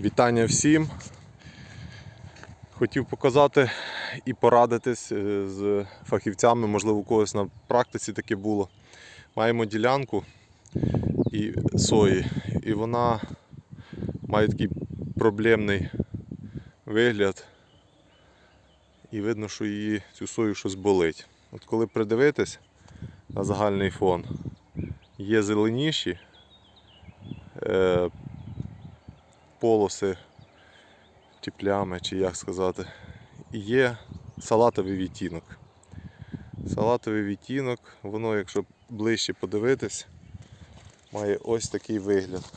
Вітання всім. Хотів показати і порадитись е, з фахівцями, можливо, у когось на практиці таке було. Маємо ділянку і сої, і вона має такий проблемний вигляд. І видно, що її цю сою щось болить. От коли придивитись на загальний фон, є зеленіші е, полоси чи плями, чи як сказати. І є салатовий відтінок. Салатовий відтінок, воно, якщо ближче подивитись, має ось такий вигляд.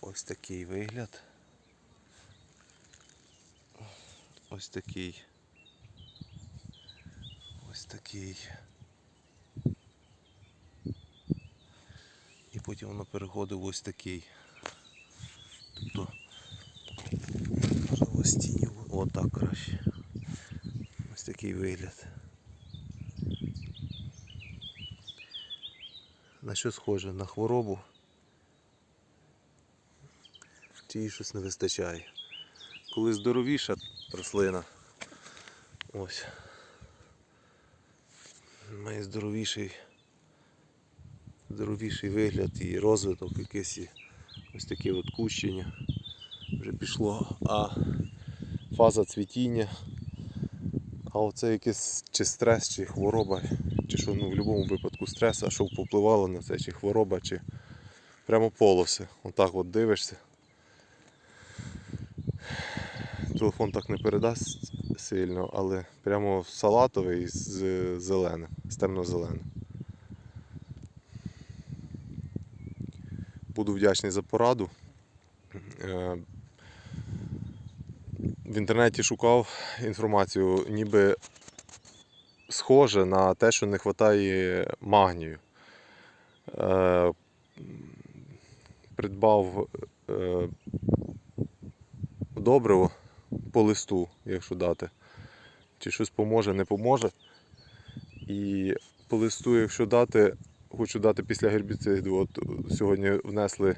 Ось такий вигляд. Ось такий. Ось такий. Потім воно переходить в ось такий. Тобто, можливо, з. Отак краще. Ось такий вигляд. На що схоже? На хворобу. Їй щось не вистачає. Коли здоровіша рослина. Ось. Має здоровіший вигляд і розвиток якийсь ось таке от кущення вже пішло. А фаза цвітіння, а оце якийсь чи стрес, чи хвороба, чи що ну, в будь-якому випадку стрес, а що попливало на це, чи хвороба, чи прямо полоси. Отак от дивишся. Телефон так не передасть сильно, але прямо салатовий з зеленим, з темно-зеленим. Буду вдячний за пораду. Е, В інтернеті шукав інформацію, ніби схоже на те, що не вистачає магнію. Е, Придбав е, добриво по листу, якщо дати. Чи щось поможе, не поможе. І по листу, якщо дати, хочу дати після гербіциду. От сьогодні внесли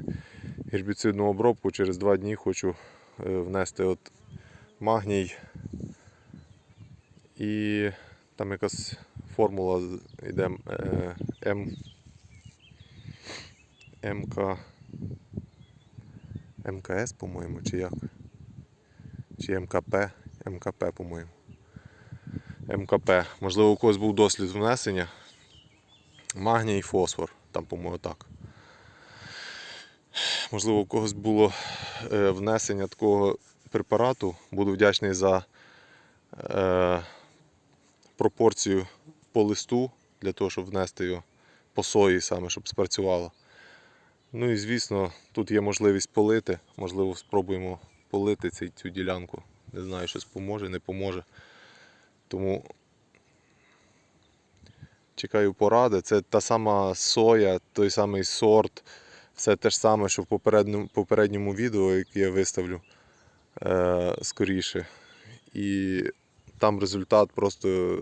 гербіцидну обробку, через два дні хочу е, внести от магній. І там якась формула йде е, М. МК. МКС, по-моєму, чи як? Чи МКП? МКП, по-моєму. МКП. Можливо, у когось був дослід внесення. Магній і фосфор. Там, по-моєму, так. Можливо, у когось було е, внесення такого препарату. Буду вдячний за е, пропорцію по листу, для того, щоб внести його по сої саме, щоб спрацювало. Ну і звісно, тут є можливість полити. Можливо, спробуємо полити цю, ділянку. Не знаю, щось поможе, не поможе. Тому чекаю поради. Це та сама соя, той самий сорт. Все те ж саме, що в попередньому, попередньому відео, яке я виставлю е, скоріше. І там результат просто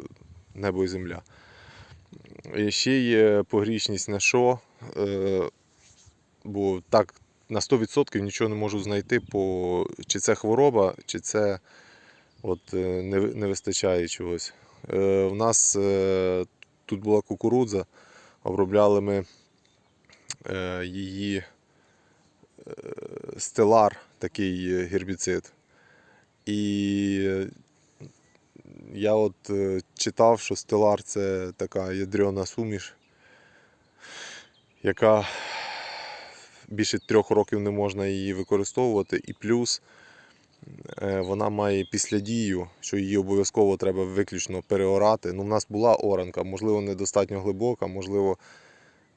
небо і земля. І ще є погрішність на що, е, бо так на 100% нічого не можу знайти, по, чи це хвороба, чи це от, е, не, не вистачає чогось. Е, в нас е, тут була кукурудза, обробляли ми е, її е, стелар, такий е, гербіцид. І я от читав, що стелар це така ядрена суміш, яка більше трьох років не можна її використовувати. І плюс вона має післядію, що її обов'язково треба виключно переорати. Ну, в нас була оранка, можливо, недостатньо глибока, можливо,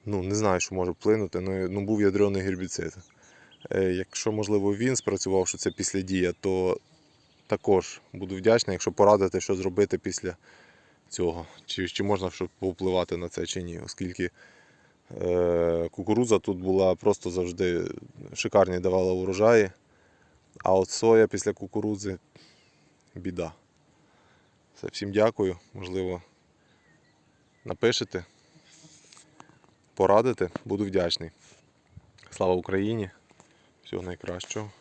ну, не знаю, що може вплинути, але ну, був ядрений гербіцид. Е, Якщо, можливо, він спрацював, що це післядія, то також буду вдячний, якщо порадите, що зробити після цього. Чи, чи можна щоб повпливати на це, чи ні, оскільки е, кукурудза тут була просто завжди шикарні давала урожаї. А от соя після кукурудзи біда. Все, всім дякую. Можливо, напишете, порадите, буду вдячний. Слава Україні! Всього найкращого.